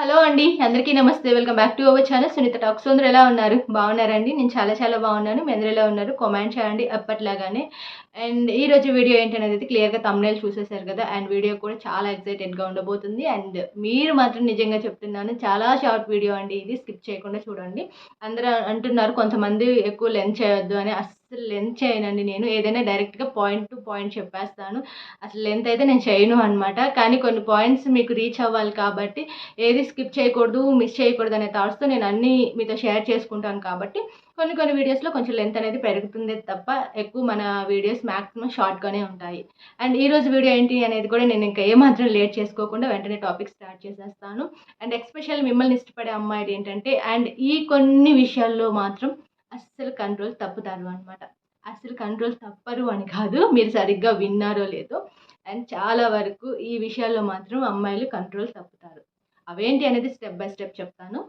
Hello అండి అందరికీ నమస్తే. Welcome back to our channel. Sunitha talks. అందరూ ఎలా ఉన్నారు? బాగున్నారండి? నేను చాలా చాలా బాగున్నాను. మీ అందరూ ఎలా ఉన్నారు? కామెంట్ చేయండి అప్పట్లాగానే. అండ్ ఈ రోజు వీడియో ఏంటనేది అయితే క్లియర్గా తమ్నేల్ చూసేశారు కదా అండ్ వీడియో కూడా చాలా ఎక్సైటెడ్గా ఉండబోతుంది. అండ్ మీరు మాత్రం నిజంగా చెప్తున్నాను చాలా షార్ట్ వీడియో అండి ఇది. స్కిప్ చేయకుండా చూడండి. అందరూ అంటున్నారు కొంతమంది ఎక్కువ లెంత్ చేయొద్దు అని. అసలు లెంత్ చేయనండి నేను. ఏదైనా డైరెక్ట్గా పాయింట్ టు పాయింట్ చెప్పేస్తాను. అసలు లెంత్ అయితే నేను చేయను అనమాట కానీ కొన్ని పాయింట్స్ మీకు రీచ్ అవ్వాలి కాబట్టి ఏది స్కిప్ చేయకూడదు మిస్ చేయకూడదు అనే థాట్స్తో నేను అన్నీ మీతో షేర్ చేసుకుంటాను కాబట్టి కొన్ని కొన్ని వీడియోస్లో కొంచెం లెంత్ అనేది పెరుగుతుంది తప్ప ఎక్కువ మన వీడియోస్ మ్యాక్సిమం షార్ట్గానే ఉంటాయి. అండ్ ఈరోజు వీడియో ఏంటి అనేది కూడా నేను ఇంకా ఏమాత్రం లేట్ చేసుకోకుండా వెంటనే టాపిక్ స్టార్ట్ చేసేస్తాను. అండ్ ఎక్స్పెషల్ మిమ్మల్ని ఇష్టపడే అమ్మాయి ఏంటంటే అండ్ ఈ కొన్ని విషయాల్లో మాత్రం అస్సలు కంట్రోల్ తప్పుతారు అనమాట అస్సలు కంట్రోల్ తప్పరు అని కాదు మీరు సరిగ్గా విన్నారో లేదో. అండ్ చాలా వరకు ఈ విషయాల్లో మాత్రం అమ్మాయిలు కంట్రోల్ తప్పుతారు. అవేంటి అనేది స్టెప్ బై స్టెప్ చెప్తాను.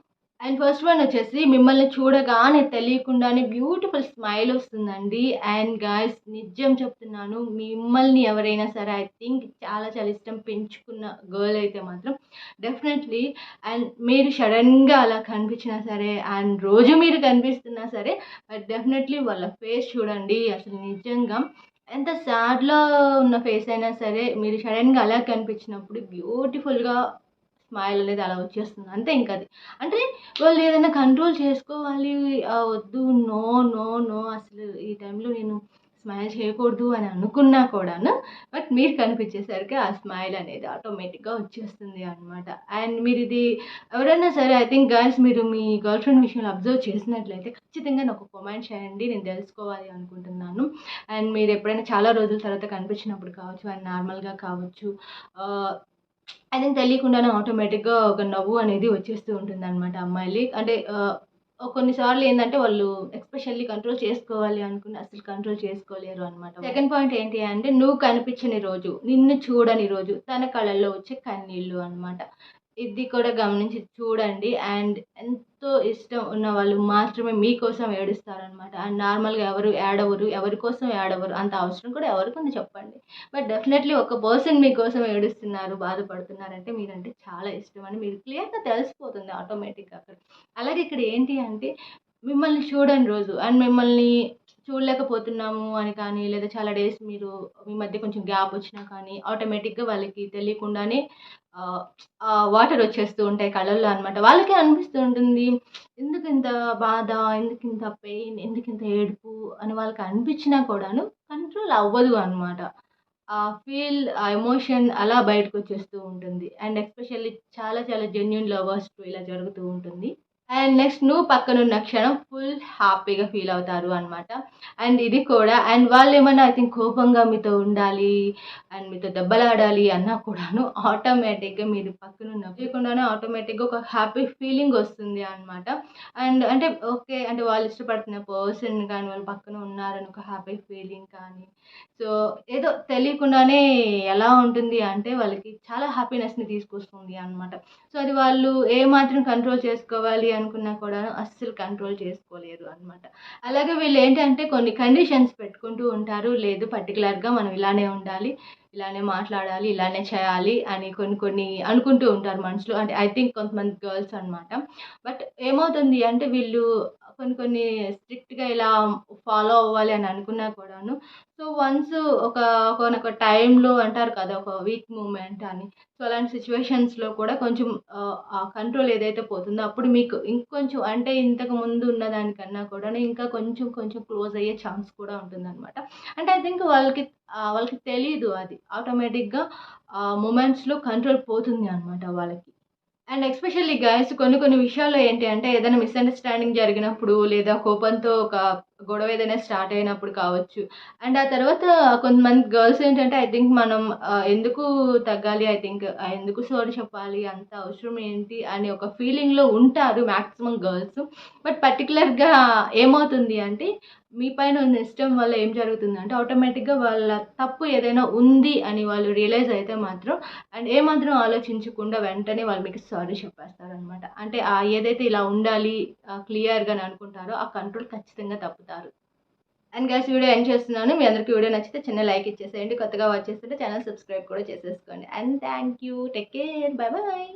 అండ్ ఫస్ట్ వన్ వచ్చేసి మిమ్మల్ని చూడగానే తెలియకుండానే బ్యూటిఫుల్ స్మైల్ వస్తుందండి. అండ్ గాయస్ నిజం చెప్తున్నాను మిమ్మల్ని ఎవరైనా సరే ఐ థింక్ చాలా చాలా ఇష్టం పెంచుకున్న గర్ల్ అయితే మాత్రం డెఫినెట్లీ అండ్ మీరు సడన్గా అలా కనిపించినా సరే అండ్ రోజు మీరు కనిపిస్తున్నా సరే బట్ డెఫినెట్లీ వాళ్ళ ఫేస్ చూడండి అసలు నిజంగా ఎంత సాడ్లో ఉన్న ఫేస్ అయినా సరే మీరు సడన్గా అలా కనిపించినప్పుడు బ్యూటిఫుల్గా స్మైల్ అనేది అలా వచ్చేస్తుంది. అంతే ఇంకా అది. అంటే వాళ్ళు ఏదైనా కంట్రోల్ చేసుకోవాలి వద్దు నో నో నో అసలు ఈ టైంలో నేను స్మైల్ చేయకూడదు అని అనుకున్నా కూడాను బట్ మీరు కనిపించేసరికి ఆ స్మైల్ అనేది ఆటోమేటిక్గా వచ్చేస్తుంది అనమాట అండ్ మీరు ఇది ఎవరైనా సరే ఐ థింక్ గర్ల్స్ మీరు మీ గర్ల్ ఫ్రెండ్ విషయంలో అబ్జర్వ్ చేసినట్లయితే ఖచ్చితంగా నాకు కామెంట్ చేయండి నేను తెలుసుకోవాలి అనుకుంటున్నాను. అండ్ మీరు ఎప్పుడైనా చాలా రోజుల తర్వాత కనిపించినప్పుడు కావచ్చు అండ్ నార్మల్గా కావచ్చు ఐ థింక్ తెలియకుండానే ఆటోమేటిక్గా ఒక నవ్వు అనేది వచ్చేస్తూ ఉంటుంది అనమాట అమ్మాయిలు అంటే కొన్నిసార్లు ఏంటంటే వాళ్ళు ఎక్స్పెషల్లీ కంట్రోల్ చేసుకోవాలి అనుకుని అసలు కంట్రోల్ చేసుకోలేరు అనమాట సెకండ్ పాయింట్ ఏంటి అంటే నువ్వు కనిపించని రోజు నిన్ను చూడని రోజు తన కళ్ళల్లో వచ్చే కన్నీళ్ళు అనమాట ఇది కూడా గమనించి చూడండి. అండ్ ఎంతో ఇష్టం ఉన్న వాళ్ళు మాత్రమే మీకోసం ఏడుస్తారనమాట అండ్ నార్మల్గా ఎవరు ఏడవరు ఎవరి కోసం ఏడవరు అంత అవసరం కూడా ఎవరికి ఉంది చెప్పండి. బట్ డెఫినెట్లీ ఒక పర్సన్ మీకోసం ఏడుస్తున్నారు బాధపడుతున్నారంటే మీరంటే చాలా ఇష్టం అని మీరు క్లియర్గా తెలిసిపోతుంది ఆటోమేటిక్గా అక్కడ. అలాగే ఇక్కడ ఏంటి అంటే మిమ్మల్ని చూడని రోజు అండ్ మిమ్మల్ని చూడలేకపోతున్నాము అని కానీ లేదా చాలా డేస్ మీరు మీ మధ్య కొంచెం గ్యాప్ వచ్చినా కానీ ఆటోమేటిక్గా వాళ్ళకి తెలియకుండానే వాటర్ వచ్చేస్తూ ఉంటాయి కళ్ళల్లో అనమాట వాళ్ళకే అనిపిస్తూ ఉంటుంది ఎందుకు ఇంత బాధ ఎందుకు ఇంత పెయిన్ ఎందుకు ఇంత ఏడుపు? అని వాళ్ళకి అనిపించినా కూడాను కంట్రోల్ అవ్వదు అనమాట ఆ ఫీల్ ఆ ఎమోషన్ అలా బయటకు వచ్చేస్తూ ఉంటుంది. అండ్ ఎస్పెషల్లీ చాలా చాలా జెన్యున్ లవర్స్ ఇలా జరుగుతూ ఉంటుంది. అండ్ నెక్స్ట్ నువ్వు పక్కన ఉన్న క్షణం ఫుల్ హ్యాపీగా ఫీల్ అవుతారు అనమాట అండ్ ఇది కూడా అండ్ వాళ్ళు ఏమన్నా ఐ థింక్ కోపంగా మీతో ఉండాలి అండ్ మీతో దెబ్బలాడాలి అన్నా కూడాను ఆటోమేటిక్గా మీరు పక్కన ఉన్న ఆటోమేటిక్గా ఒక హ్యాపీ ఫీలింగ్ వస్తుంది అనమాట అండ్ అంటే ఓకే అంటే వాళ్ళు ఇష్టపడుతున్న పర్సన్ కానీ వాళ్ళు పక్కన ఉన్నారని ఒక హ్యాపీ ఫీలింగ్ కానీ సో ఏదో తెలియకుండానే ఎలా ఉంటుంది అంటే వాళ్ళకి చాలా హ్యాపీనెస్ని తీసుకొస్తుంది అనమాట సో అది వాళ్ళు ఏమాత్రం కంట్రోల్ చేసుకోవాలి అనుకున్నా కూడా అస్సలు కంట్రోల్ చేసుకోలేరు అనమాట అలాగే వీళ్ళు ఏంటంటే కొన్ని కండిషన్స్ పెట్టుకుంటూ ఉంటారు. లేదు పర్టికులర్గా మనం ఇలానే ఉండాలి ఇలానే మాట్లాడాలి ఇలానే చేయాలి అని కొన్ని కొన్ని అనుకుంటూ ఉంటారు మనసులో అంటే ఐ థింక్ కొంతమంది గర్ల్స్ అనమాట బట్ ఏమవుతుంది అంటే వీళ్ళు కొన్ని కొన్ని స్ట్రిక్ట్గా ఇలా ఫాలో అవ్వాలి అని అనుకున్నా కూడాను. సో వన్స్ ఒక ఒక టైంలో అంటారు కదా ఒక వీక్ మూమెంట్ అని. సో అలాంటి సిచ్యువేషన్స్లో కూడా కొంచెం ఆ, కంట్రోల్ ఏదైతే పోతుందో అప్పుడు మీకు ఇంకొంచెం అంటే ఇంతకు ముందు ఉన్న దానికన్నా కూడా ఇంకా కొంచెం కొంచెం క్లోజ్ అయ్యే ఛాన్స్ కూడా ఉంటుందన్నమాట. అంటే ఐ థింక్ వాళ్ళకి వాళ్ళకి తెలియదు అది. ఆటోమేటిక్గా మూమెంట్స్లో కంట్రోల్ పోతుంది అనమాట వాళ్ళకి. అండ్ ఎస్పెషల్లీ గైస్ కొన్ని కొన్ని విషయాల్లో ఏంటి అంటే ఏదైనా మిస్అండర్స్టాండింగ్ జరిగినప్పుడు లేదా కోపంతో ఒక గొడవ ఏదైనా స్టార్ట్ అయినప్పుడు కావచ్చు. అండ్ ఆ తర్వాత కొంతమంది గర్ల్స్ ఏంటంటే ఐ థింక్ మనం ఎందుకు తగ్గాలి? ఐ థింక్ ఎందుకు సారీ చెప్పాలి? అంత అవసరం ఏంటి? అని ఒక ఫీలింగ్లో ఉంటారు మ్యాక్సిమం గర్ల్స్. బట్ పర్టికులర్గా ఏమవుతుంది అంటే మీ పైన ఉన్న ఇష్టం వల్ల ఏం జరుగుతుందంటే ఆటోమేటిక్గా వాళ్ళ తప్పు ఏదైనా ఉంది అని వాళ్ళు రియలైజ్ అయితే మాత్రం అండ్ ఏమాత్రం ఆలోచించకుండా వెంటనే వాళ్ళు మీకు సారీ చెప్పేస్తారు అనమాట అంటే ఏదైతే ఇలా ఉండాలి క్లియర్గా అని అనుకుంటారో ఆ కంట్రోల్ ఖచ్చితంగా తప్పుతారు. అండ్ గ్యాస్ వీడియో ఎండ్ చేస్తున్నాను. మీ అందరికీ వీడియో నచ్చితే చిన్న లైక్ ఇచ్చేసేయండి. కొత్తగా వచ్చేస్తుంటే ఛానల్ సబ్స్క్రైబ్ కూడా చేసేసుకోండి. And thank you take care bye bye